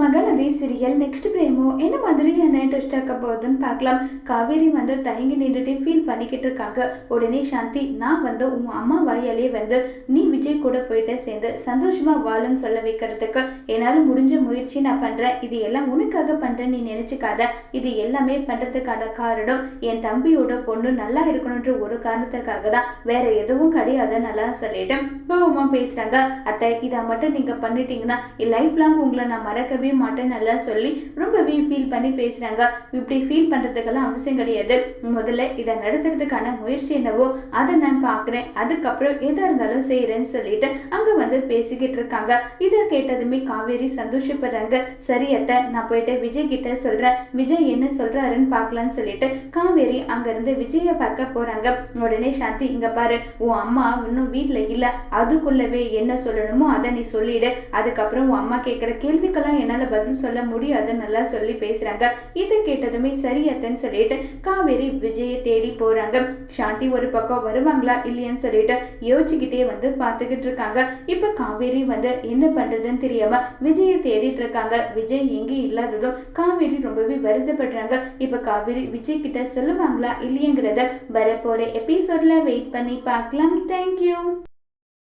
Mahanadi serial next பிரேமோ என்ன மாதிரியான twist ஆக்க போகுதுன்னு பார்க்கலாம். காவேரி வந்து தயங்கி நின்றுட்டு ஃபீல் பண்ணிக்கிட்டு இருக்காங்க. உடனே சாந்தி நான் வந்து உன் அம்மா வாயாலே வந்து நீ விஜய் கூட போயிட்டு சேர்ந்து சந்தோஷமாக வாழும்னு சொல்ல வைக்கிறதுக்கு என்னால் முடிஞ்ச முயற்சி நான் பண்ணுறேன் இது எல்லாம் உனக்காக பண்ணுறேன் நீ நினச்சிக்காத. இது எல்லாமே பண்ணுறதுக்கான காரணம் என் தம்பியோட பொண்ணு நல்லா இருக்கணுன்ற ஒரு காரணத்துக்காக தான். வேற எதுவும் கிடையாது நல்லா சொல்லிட்டு கோபமா பேசுகிறாங்க அத்தை இதை மட்டும் நீங்கள் பண்ணிட்டீங்கன்னா லைஃப் லாங் உங்களை நான் மறக்கவே மாட்டேன் நல்லா சொல்லி ரொம்பவே ஃபீல் பண்ணி பேசுகிறாங்க இப்படி ஃபீல் பண்ணுறதுக்கெல்லாம் அவசியம் கிடையாது. முதல்ல இதை நடத்துறதுக்கான முயற்சி என்னவோ அதை நான் பார்க்குறேன். அதுக்கப்புறம் எதாக இருந்தாலும் அப்படின்னு சொல்லிட்டு அங்க வந்து பேசிக்கிட்டு இருக்காங்க. இதை கேட்டதுமே காவேரி சந்தோஷப்படுறாங்க. சரி அத்தை நான் போயிட்டு விஜய் கிட்ட சொல்றேன். விஜய் என்ன சொல்றாருன்னு பார்க்கலான்னு சொல்லிட்டு காவேரி அங்கிருந்து விஜய பார்க்க போறாங்க. உடனே சாந்தி இங்க பாரு உன் அம்மா இன்னும் வீட்டில் இல்ல. அதுக்குள்ளவே என்ன சொல்லணுமோ அதை நீ சொல்லிடு. அதுக்கப்புறம் உன் அம்மா கேட்குற கேள்விக்கெல்லாம் என்னால பதில் சொல்ல முடியாது நல்லா சொல்லி பேசுறாங்க. இதை கேட்டதுமே சரி அத்தைன்னு சொல்லிட்டு காவேரி விஜயை தேடி போறாங்க. சாந்தி ஒரு பக்கம் வருவாங்களா இல்லையான்னு சொல்லிட்டு யோசிச்சுக்கிட்டே வந்து பார்த்துக்கிட்டு இருக்காங்க இப்ப காவேரி வந்து என்ன பண்றதுன்னு தெரியாம விஜயை தேடிட்டு இருக்காங்க. விஜய் எங்கே இல்லாததும் காவேரி ரொம்பவே வருத்தப்படுறாங்க. இப்ப காவேரி விஜய் கிட்ட சொல்லுவாங்களா இல்லையங்கிறத வரப்போற எபிசோட்ல வெயிட் பண்ணி பார்க்கலாம். தேங்க்யூ